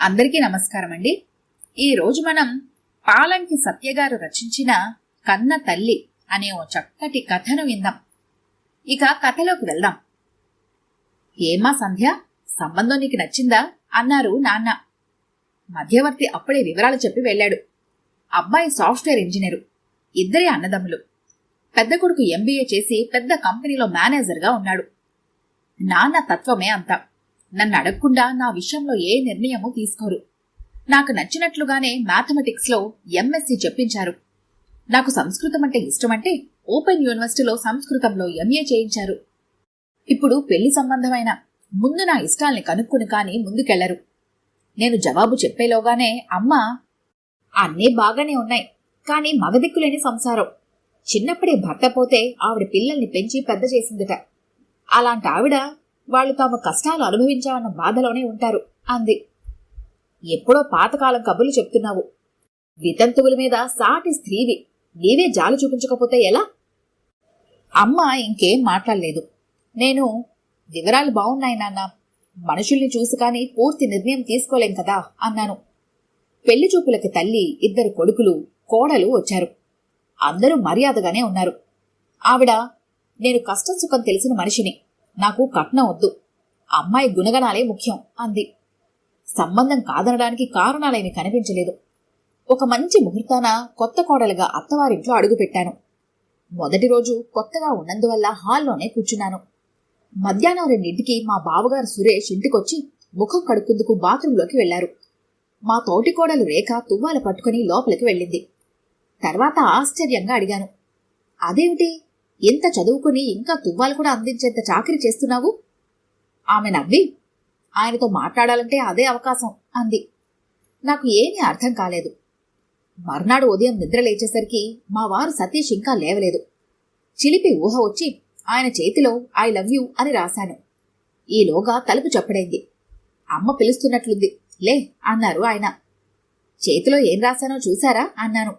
అందరికీ నమస్కారం అండి ఈ రోజు మనం పాలంకి సత్యగారు రచించిన కన్న తల్లి అనే ఓ చక్కటి కథను విందాం. ఇక కథలోకి వెళ్దాం. ఏమా సంధ్య సంబంధం నీకు నచ్చిందా? అన్నారు నాన్న. మధ్యవర్తి అప్పుడే వివరాలు చెప్పి వెళ్ళాడు. అబ్బాయి సాఫ్ట్వేర్ ఇంజనీరు ఇద్దరే అన్నదమ్ములు. పెద్ద కొడుకు ఎంబీఏ చేసి పెద్ద కంపెనీలో మేనేజర్గా ఉన్నాడు. నాన్న తత్వమే అంతా. నన్ను అడగకుండా నా విషయంలో ఏ నిర్ణయమూ తీసుకోరు. నాకు నచ్చినట్లుగానే మ్యాథమెటిక్స్లో ఎంఎస్సి చెప్పించారు. నాకు సంస్కృతం అంటే ఇష్టమంటే ఓపెన్ యూనివర్సిటీలో సంస్కృతంలో ఎంఏ చేయించారు. ఇప్పుడు పెళ్ళి సంబంధమైన ముందు నా ఇష్టాల్ని కనుక్కుని కానీ ముందుకెళ్ళరు. నేను జవాబు చెప్పేలోగానే అమ్మ అన్నీ బాగానే ఉన్నాయి కానీ మగదిక్కులేని సంసారం. చిన్నప్పుడే భర్త పోతే ఆవిడ పిల్లల్ని పెంచి పెద్ద చేసిందిట. అలాంటి ఆవిడ వాళ్ళు తమ కష్టాలు అనుభవించామన్న బాధలోనే ఉంటారు అంది. ఎప్పుడో పాతకాలం కబుర్లు చెప్తున్నావు. వితంతువుల మీద సాటి స్త్రీవి నీవే జాలు చూపించకపోతే ఎలా? అమ్మ ఇంకేం మాట్లాడలేదు. నేను వివరాలు బాగున్నాయి నాన్న. మనుషుల్ని చూసి కానీ పూర్తి నిర్ణయం తీసుకోలేం కదా అన్నాను. పెళ్ళి చూపులకి తల్లి ఇద్దరు కొడుకులు కోడలు వచ్చారు. అందరూ మర్యాదగానే ఉన్నారు. ఆవిడ నేను కష్టం సుఖం తెలిసిన మనిషిని. నాకు కట్నం వద్దు. అమ్మాయి గుణగణాలే ముఖ్యం అంది. సంబంధం కాదనడానికి కారణాలేమి కనిపించలేదు. ఒక మంచి ముహూర్తాన కొత్త కోడలుగా అత్తవారింట్లో అడుగుపెట్టాను. మొదటి రోజు కొత్తగా ఉన్నందువల్ల హాల్లోనే కూర్చున్నాను. మధ్యాహ్నం రెండింటికి మా బావగారు సురేష్ ఇంటికొచ్చి ముఖం కడుక్కుందుకు బాత్రూంలోకి వెళ్ళారు. మా తోటి కోడలు రేఖ తువ్వాల పట్టుకుని లోపలికి వెళ్ళింది. తర్వాత ఆశ్చర్యంగా అడిగాను అదేమిటి? ఎంత చదువుకుని ఇంకా తువ్వాలు కూడా అందించేంత చాకరీ చేస్తున్నావు? ఆమె నవ్వి ఆయనతో మాట్లాడాలంటే అదే అవకాశం అంది. నాకు ఏమీ అర్థం కాలేదు. మర్నాడు ఉదయం నిద్ర లేచేసరికి మా వారు సతీష్ ఇంకా లేవలేదు. చిలిపి ఊహ వచ్చి ఆయన చేతిలో ఐ లవ్ యూ అని రాశాను. ఈలోగా తలుపు చప్పుడైంది. అమ్మ పిలుస్తున్నట్లుంది. లే అన్నారు ఆయన. చేతిలో ఏం రాశానో చూశారా? అన్నాను.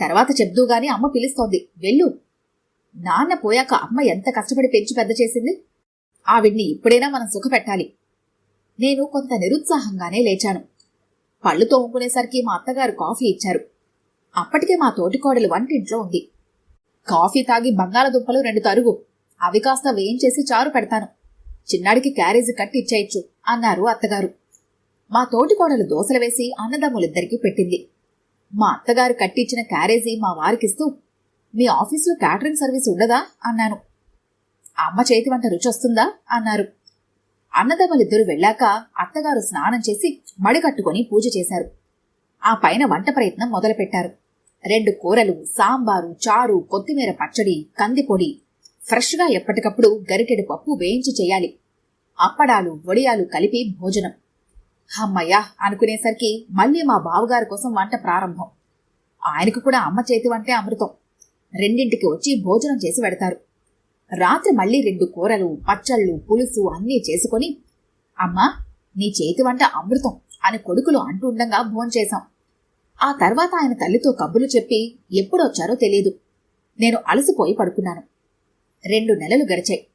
తర్వాత చెప్దూగాని అమ్మ పిలుస్తోంది. వెళ్ళు. నాన్న పోయాక అమ్మ ఎంత కష్టపడి పెంచి పెద్ద చేసింది? ఆవిడ్ని ఇప్పుడైనా మనం సుఖపెట్టాలి. నేను కొంత నిరుత్సాహంగానే లేచాను. పళ్ళు తోముకునేసరికి మా అత్తగారు కాఫీ ఇచ్చారు. అప్పటికే మా తోటికోడలు వంటింట్లో ఉంది. కాఫీ తాగి బంగాళదుంపలు రెండు తరుగు. అవి కాస్త వేయించేసి చారు పెడతాను. చిన్నాడికి క్యారేజీ కట్టి ఇచ్చేయచ్చు అన్నారు అత్తగారు. మా తోటికోడలు దోశలు వేసి అన్నదమ్ములిద్దరికీ పెట్టింది. మా అత్తగారు కట్టించిన క్యారేజీ మా వారికిస్తూ మీ ఆఫీసులో క్యాటరింగ్ సర్వీస్ ఉండదా? అన్నాను. అమ్మ చేతి వంట రుచి వస్తుందా? అన్నారు. అన్నదమ్ములిద్దరూ వెళ్ళాక అత్తగారు స్నానం చేసి మడికట్టుకుని పూజ చేశారు. ఆ పైన వంట ప్రయత్నం మొదలుపెట్టారు. రెండు కూరలు సాంబారు చారు కొత్తిమీర పచ్చడి కందిపొడి ఫ్రెష్గా ఎప్పటికప్పుడు గరిటెడు పప్పు వేయించి చేయాలి. అప్పడాలు వడియాలు కలిపి భోజనం. హమ్మయ్యా అనుకునేసరికి మళ్ళీ మా బావగారి కోసం వంట ప్రారంభం. ఆయనకు కూడా అమ్మ చేతి వంటే అమృతం. రెండింటికి వచ్చి భోజనం చేసి పెడతారు. రాత్రి మళ్ళీ రెండు కూరలు పచ్చళ్ళు పులుసు అన్నీ చేసుకొని అమ్మా నీ చేతి వంట అమృతం అని కొడుకులు అంటుండగా భోంచేశాం ఆ తర్వాత ఆయన తల్లితో కబులు చెప్పి ఎప్పుడొచ్చారో తెలియదు నేను అలసిపోయి పడుకున్నాను. రెండు నెలలు గడిచాయి.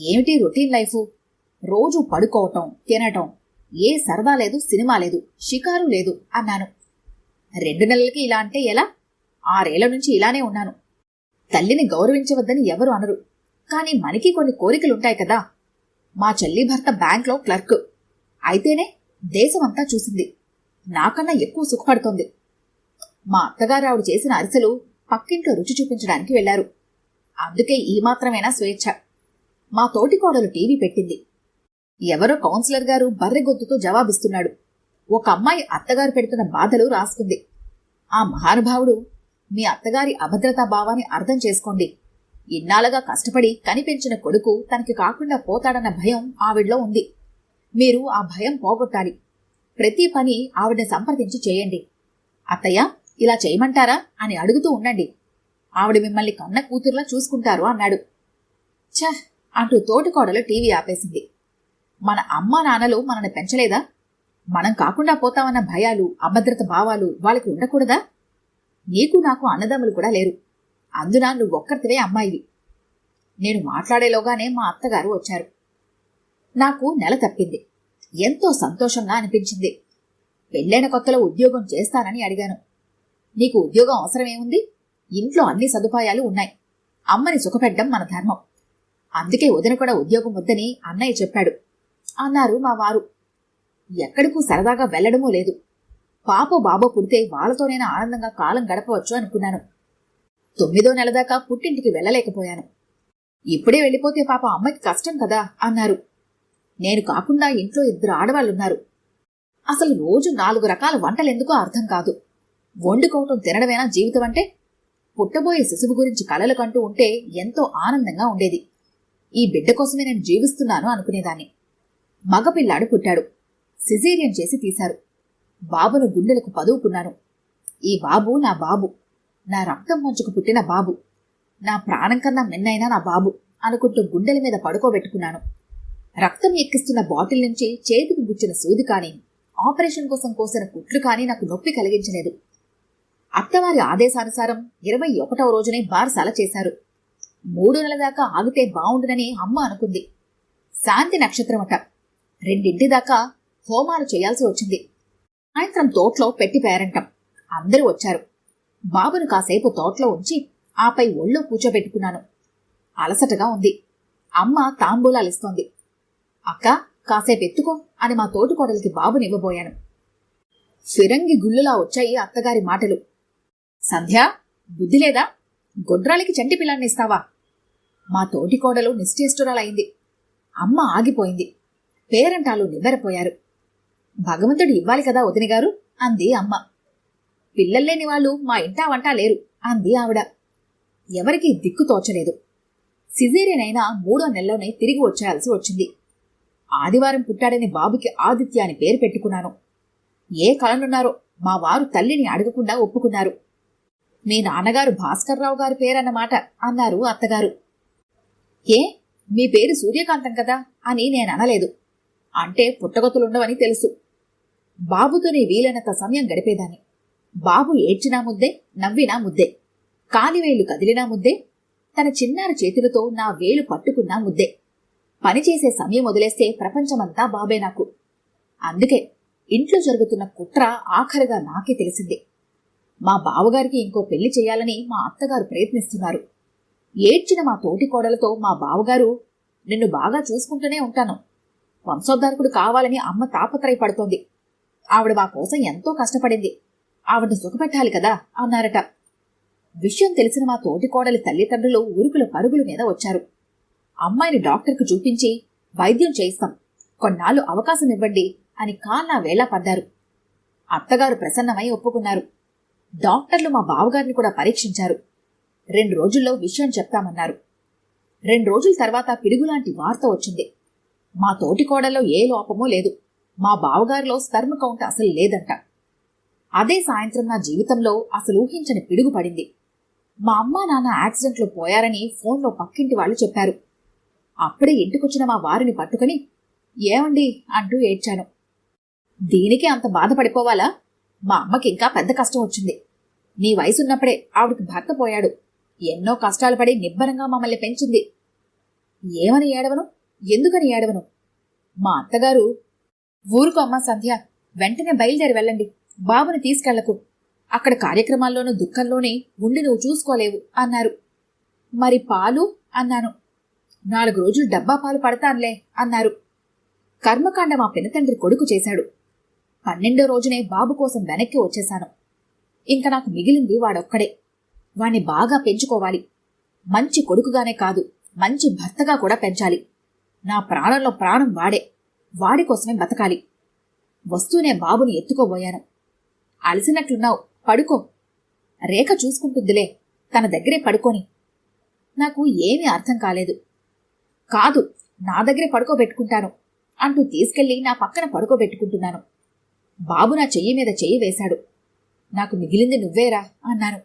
ఏమిటి రొటీన్ లైఫ్? రోజు పడుకోవటం తినటం. ఏ సరదా లేదు సినిమా లేదు షికారు లేదు అన్నాను. రెండు నెలలకి ఇలా అంటే ఎలా? ఆరేళ్ళ నుంచి ఇలానే ఉన్నాను. తల్లిని గౌరవించవద్దని ఎవరు అనరు. కానీ మనకి కొన్ని కోరికలుంటాయి కదా. మా చెల్లి భర్త బ్యాంక్లో క్లర్క్. అయితేనే దేశమంతా చూసింది. నాకన్నా ఎక్కువ సుఖపడుతోంది. మా అత్తగారు ఆవిడ చేసిన అరిసెలు పక్కింట్లో రుచి చూపించడానికి వెళ్ళారు. అందుకే ఈ మాత్రమేనా స్వేచ్ఛ. మా తోటికోడలు టీవీ పెట్టింది. ఎవరో కౌన్సిలర్ గారు బర్రె జవాబిస్తున్నాడు. ఒక అమ్మాయి అత్తగారు పెడుతున్న బాధలు రాసుకుంది. ఆ మహానుభావుడు మీ అత్తగారి అభద్రతా భావాన్ని అర్థం చేసుకోండి. ఇన్నాళ్ళగా కష్టపడి కనిపించిన కొడుకు తనకి కాకుండా పోతాడన్న భయం ఆవిడలో ఉంది. మీరు ఆ భయం పోగొట్టాలి. ప్రతి పని ఆవిడని సంప్రదించి చేయండి. అత్తయ్య ఇలా చేయమంటారా? అని అడుగుతూ ఉండండి. ఆవిడ మిమ్మల్ని కన్న కూతురులా చూసుకుంటారు అన్నాడు. ఛ! అంటూ తోటికోడలు టీవీ ఆపేసింది. మన అమ్మా నాన్నలు మనల్ని పెంచలేదా? మనం కాకుండా పోతామన్న భయాలు అభద్రత భావాలు వాళ్ళకి ఉండకూడదా? నీకు నాకు అన్నదమ్ములు కూడా లేరు. అందున నువ్వు ఒక్కరితివే అమ్మాయివి. నేను మాట్లాడేలోగానే మా అత్తగారు వచ్చారు. నాకు నెల తప్పింది. ఎంతో సంతోషంగా అనిపించింది. పెళ్ళైన కొత్తలో ఉద్యోగం చేస్తానని అడిగాను. నీకు ఉద్యోగం అవసరమేముంది? ఇంట్లో అన్ని సదుపాయాలు ఉన్నాయి. అమ్మని సుఖపెట్టడం మన ధర్మం. అందుకే వదిన కూడా ఉద్యోగం వద్దని అన్నయ్య చెప్పాడు. అన్నారు మా వారు. ఎక్కడికూ సరదాగా వెళ్ళడమూ లేదు. పాప బాబో పుడితే వాళ్ళతోనైనా ఆనందంగా కాలం గడపవచ్చు అనుకున్నాను. తొమ్మిదో నెల దాకా పుట్టింటికి వెళ్ళలేకపోయాను. ఇప్పుడే వెళ్ళిపోతే పాప అమ్మకి కష్టం కదా అన్నారు. నేను కాకుండా ఇంట్లో ఇద్దరు ఆడవాళ్ళున్నారు అసలు రోజు నాలుగు రకాల వంటలెందుకో అర్థం కాదు. వండుకోవటం తినడమేనా జీవితం అంటే? పుట్టబోయే శిశువు గురించి కలలు కంటూ ఉంటే ఎంతో ఆనందంగా ఉండేది. ఈ బిడ్డ కోసమే నేను జీవిస్తున్నాను అనుకునేదాన్ని. మగపిల్లాడు పుట్టాడు. సిజేరియన్ చేసి తీశారు. బాబును గుండెలకు పదువుకున్నాను. ఈ బాబు నా బాబు. నా రక్తం మంచుకు పుట్టిన బాబు. నా ప్రాణం కన్నా మిన్నైనా నా బాబు అనుకుంటూ గుండెల మీద పడుకోబెట్టుకున్నాను. రక్తం ఎక్కిస్తున్న బాటిల్ నుంచి చేతికి గుచ్చిన సూది కానీ ఆపరేషన్ కోసం కోసిన కుట్లు కానీ నాకు నొప్పి కలిగించలేదు. అత్తవారి ఆదేశానుసారం ఇరవై ఒకటవ రోజునే బార్సాల చేశారు. మూడు నెలల దాకా ఆగితే బావుండునని అమ్మ అనుకుంది. శాంతి నక్షత్రమట. రెండింటి దాకా హోమాలు చేయాల్సి వచ్చింది. సాయంత్రం తోటలో పెట్టి పేరంటం. అందరూ వచ్చారు. బాబును కాసేపు తోటలో ఉంచి ఆపై ఒళ్ళో కూర్చోబెట్టుకున్నాను. అలసటగా ఉంది. అమ్మ తాంబూలాలిస్తోంది. అక్క కాసేపు ఎత్తుకో అని మా తోటికోడలికి బాబునివ్వబోయాను. ఫిరంగి గుళ్ళులా వచ్చాయి అత్తగారి మాటలు. సంధ్య బుద్ధి లేదా? గొడ్రాలికి చంటి పిల్లాన్ని ఇస్తావా? మా తోటికోడలు నిశ్చేష్టురాలైంది. అమ్మ ఆగిపోయింది. పేరంటాలు నివ్వెరపోయారు. భగవంతుడు ఇవ్వాలి కదా వదిన గారు? అంది అమ్మ. పిల్లల్లేని వాళ్ళు మా ఇంటా వంటా లేరు అంది ఆవిడ. ఎవరికి దిక్కు తోచలేదు. సిజేరియన్ అయినా మూడో నెలలోనే తిరిగి వచ్చేయాల్సి వచ్చింది. ఆదివారం పుట్టాడని బాబుకి ఆదిత్య అని పేరు పెట్టుకున్నాను. ఏ కలనున్నారో మా వారు తల్లిని అడగకుండా ఒప్పుకున్నారు. మీ నాన్నగారు భాస్కర్రావు గారి పేరన్నమాట అన్నారు అత్తగారు. ఏ? మీ పేరు సూర్యకాంతం కదా? అని నేను అనలేదు అంటే పుట్టగొత్తులుండవని తెలుసు. బాబుతోనే వీలైనంత సమయం గడిపేదాన్ని. బాబు ఏడ్చినా ముద్దే నవ్వినా ముద్దే. కాలివేళ్ళు కదిలినా ముద్దే తన చిన్నారి చేతులతో నా వేలు పట్టుకున్నా ముద్దే. పనిచేసే సమయం వదిలేస్తే ప్రపంచమంతా బాబే నాకు. అందుకే ఇంట్లో జరుగుతున్న కుట్ర ఆఖరిగా నాకే తెలిసింది. మా బావగారికి ఇంకో పెళ్ళి చేయాలని మా అత్తగారు ప్రయత్నిస్తున్నారు. ఏడ్చిన మా తోటి కోడలతో మా బావగారు నిన్ను బాగా చూసుకుంటూనే ఉంటాను. వంశోద్ధారకుడు కావాలని అమ్మ తాపత్రయపడుతోంది. ఆవిడ మా కోసం ఎంతో కష్టపడింది. ఆవిడని సుఖపెట్టాలి కదా అన్నారట. విషయం తెలిసిన మా తోటికోడలి తల్లిదండ్రులు ఉరుకుల పరుగుల మీద వచ్చారు. అమ్మాయిని డాక్టర్కు చూపించి వైద్యం చేయిస్తాం. కొన్నాళ్ళు అవకాశం ఇవ్వండి అని కాళ్ళ వేళ పడ్డారు. అత్తగారు ప్రసన్నమై ఒప్పుకున్నారు. డాక్టర్లు మా బావగారిని కూడా పరీక్షించారు. రెండు రోజుల్లో విషయం చెప్తామన్నారు. రెండు రోజుల తర్వాత పిడుగులాంటి వార్త వచ్చింది. మా తోటికోడలో ఏ లోపమూ లేదు. మా బావగారిలో స్పెర్మ్ కౌంట్ అసలు లేదంట. అదే సాయంత్రం నా జీవితంలో అసలు ఊహించని పిడుగు పడింది. మా అమ్మా నాన్న యాక్సిడెంట్లో పోయారని ఫోన్లో పక్కింటి వాళ్ళు చెప్పారు. అప్పుడే ఇంటికొచ్చిన మా వారిని పట్టుకుని ఏమండి? అంటూ ఏడ్చాను. దీనికి అంత బాధపడిపోవాలా? మా అమ్మకి ఇంకా పెద్ద కష్టం వచ్చింది. నీ వయసున్నప్పుడే ఆవిడకి భర్త పోయాడు. ఎన్నో కష్టాలు పడి నిబ్బరంగా మమ్మల్ని పెంచింది. ఏమని ఏడవను? ఎందుకని ఏడవను? మా అత్తగారు ఊరుకో అమ్మా సంధ్య. వెంటనే బయలుదేరి వెళ్ళండి. బాబుని తీసుకెళ్ళకు. అక్కడ కార్యక్రమాల్లోనూ దుఃఖంలోనే ఉండి నువ్వు చూసుకోలేవు అన్నారు. మరి పాలు? అన్నాను. నాలుగు రోజులు డబ్బా పాలు పడతానులే అన్నారు. కర్మకాండ మా పినతండ్రి కొడుకు చేశాడు. పన్నెండో రోజునే బాబు కోసం వెనక్కి వచ్చేశాను. ఇంక నాకు మిగిలింది వాడొక్కడే. వాణ్ణి బాగా పెంచుకోవాలి. మంచి కొడుకుగానే కాదు మంచి భర్తగా కూడా పెంచాలి. నా ప్రాణంలో ప్రాణం వాడే. వాడి కోసమే బతకాలి. వస్తూనే బాబుని ఎత్తుకోబోయాను. అలసినట్లున్నావు పడుకో. రేఖ చూసుకుంటుందిలే తన దగ్గరే పడుకోని. నాకు ఏమీ అర్థం కాలేదు. కాదు నా దగ్గరే పడుకోబెట్టుకుంటాను అంటూ తీసుకెళ్ళి నా పక్కన పడుకోబెట్టుకుంటున్నాను. బాబు నా చెయ్యి మీద చెయ్యి వేశాడు. నాకు మిగిలింది నువ్వేరా అన్నాను.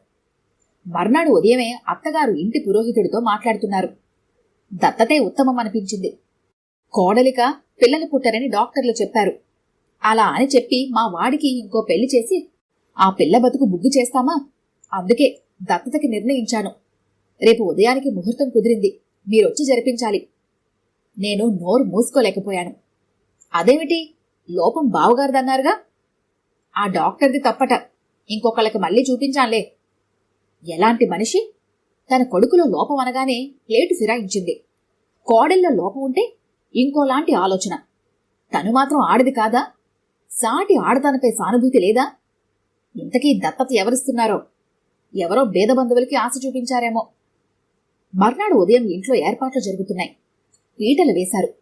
మర్నాడు ఉదయమే అత్తగారు ఇంటి పురోహితుడితో మాట్లాడుతున్నారు. దత్తతే ఉత్తమం అనిపించింది కోడలిక పిల్లలు పుట్టరని డాక్టర్లు చెప్పారు. అలా అని చెప్పి మా వాడికి ఇంకో పెళ్ళి చేసి ఆ పిల్ల బతుకు బుగ్గు చేస్తామా? అందుకే దత్తతకి నిర్ణయించాను. రేపు ఉదయానికి ముహూర్తం కుదిరింది. మీరొచ్చి జరిపించాలి. నేను నోరు మూసుకోలేకపోయాను. అదేమిటి? లోపం బావగారిదన్నారుగా? ఆ డాక్టర్ది తప్పట. ఇంకొకళ్ళకి మళ్ళీ చూపించాలే ఎలాంటి మనిషి? తన కొడుకులో లోపం అనగానే ప్లేటు ఫిరాయించింది. కోడెల్లో లోపం ఉంటే ఇంకోలాంటి ఆలోచన. తను మాత్రం ఆడది కాదా? సాటి ఆడతానపై సానుభూతి లేదా? ఇంతకీ దత్తత ఎవరిస్తున్నారో? ఎవరో భేద బంధువులకి ఆశ చూపించారేమో? మర్నాడు ఉదయం ఇంట్లో ఏర్పాట్లు జరుగుతున్నాయి. పీటలు వేశారు.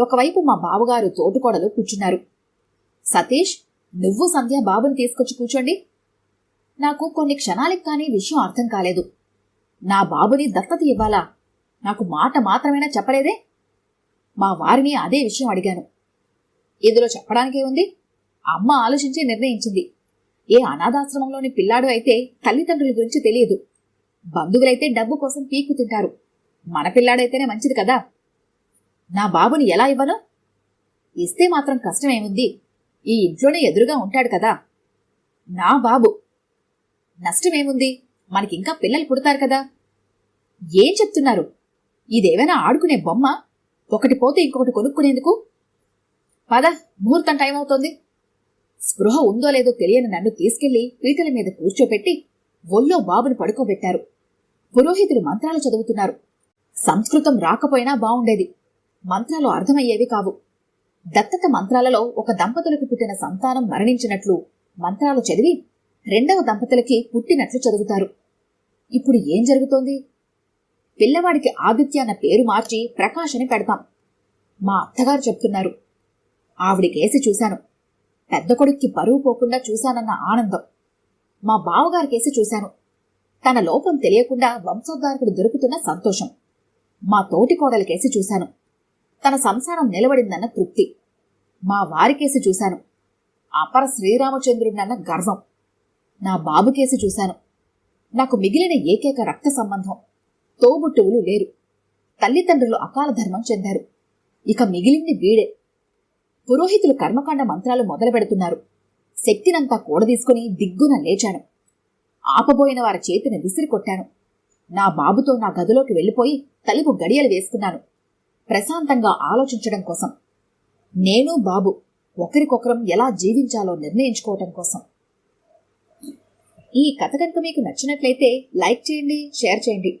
ఒకవైపు మా బావగారు తోటుకోడలు కూర్చున్నారు. సతీష్ నువ్వు సంధ్య బాబుని తీసుకొచ్చి కూర్చోండి. నాకు కొన్ని క్షణాలకు కానీ విషయం అర్థం కాలేదు. నా బాబుని దత్తత ఇవ్వాలా? నాకు మాట మాత్రమేనా చెప్పలేదే? మా వారిని అదే విషయం అడిగాను. ఇందులో చెప్పడానికే ఉంది? అమ్మ ఆలోచించి నిర్ణయించింది. ఏ అనాథాశ్రమంలోని పిల్లాడు అయితే తల్లిదండ్రుల గురించి తెలియదు. బంధువులైతే డబ్బు కోసం పీక్కు తింటారు. మన పిల్లాడైతేనే మంచిది కదా? నా బాబుని ఎలా ఇవ్వను? ఇస్తే మాత్రం కష్టమేముంది? ఈ ఇంట్లోనే ఎదురుగా ఉంటాడు కదా? నా బాబు. నష్టమేముంది? మనకింకా పిల్లలు పుడతారు కదా? ఏం చెప్తున్నారు? ఇదేమైనా ఆడుకునే బొమ్మ? ఒకటి పోతే ఇంకొకటి కొనుక్కునేందుకు? పద ముహూర్తం టైం అవుతోంది. స్పృహ ఉందో లేదో తెలియని నన్ను తీసుకెళ్ళి పీటల మీద కూర్చోపెట్టి ఒళ్ళో బాబుని పడుకోబెట్టారు. పురోహితులు మంత్రాలు చదువుతున్నారు. సంస్కృతం రాకపోయినా బావుండేది. మంత్రాలు అర్థమయ్యేవి కావు. దత్తత మంత్రాలలో ఒక దంపతులకు పుట్టిన సంతానం మరణించినట్లు మంత్రాలు చదివి రెండవ దంపతులకి పుట్టినట్లు చదువుతారు. ఇప్పుడు ఏం జరుగుతోంది? పిల్లవాడికి ఆదిత్య అన్న పేరు మార్చి ప్రకాష్ అని పెడతాం. మా అత్తగారు చెప్తున్నారు. ఆవిడికేసి చూశాను. పెద్ద కొడుక్కి బరువు పోకుండా చూశానన్న ఆనందం. మా బావగారికేసి చూశాను. తన లోపం తెలియకుండా వంశోద్ధారకుడు దొరుకుతున్న సంతోషం. మా తోటి కోడలికేసి చూశాను. తన సంసారం నిలబడిందన్న తృప్తి. మా వారికేసి చూశాను. అపర శ్రీరామచంద్రుడినన్న గర్వం. నా బాబుకేసి చూశాను. నాకు మిగిలిన ఏకైక రక్త సంబంధం. తోబుట్టువులు లేరు. తల్లిదండ్రులు అకాల ధర్మం చెందారు. ఇక మిగిలింది వీడే. పురోహితులు కర్మకాండ మంత్రాలు మొదలు పెడుతున్నారు. శక్తినంతా కూడదీసుకుని దిగ్గున లేచాను. ఆపబోయిన వారి చేతిని విసిరి కొట్టాను. నా బాబుతో నా గదిలోకి వెళ్ళిపోయి తలుపు గడియలు వేసుకున్నాను. ప్రశాంతంగా ఆలోచించడం కోసం. నేను బాబు ఒకరికొకరం ఎలా జీవించాలో నిర్ణయించుకోవటం కోసం. ఈ కథ కనుక మీకు నచ్చినట్లయితే లైక్ చేయండి షేర్ చేయండి.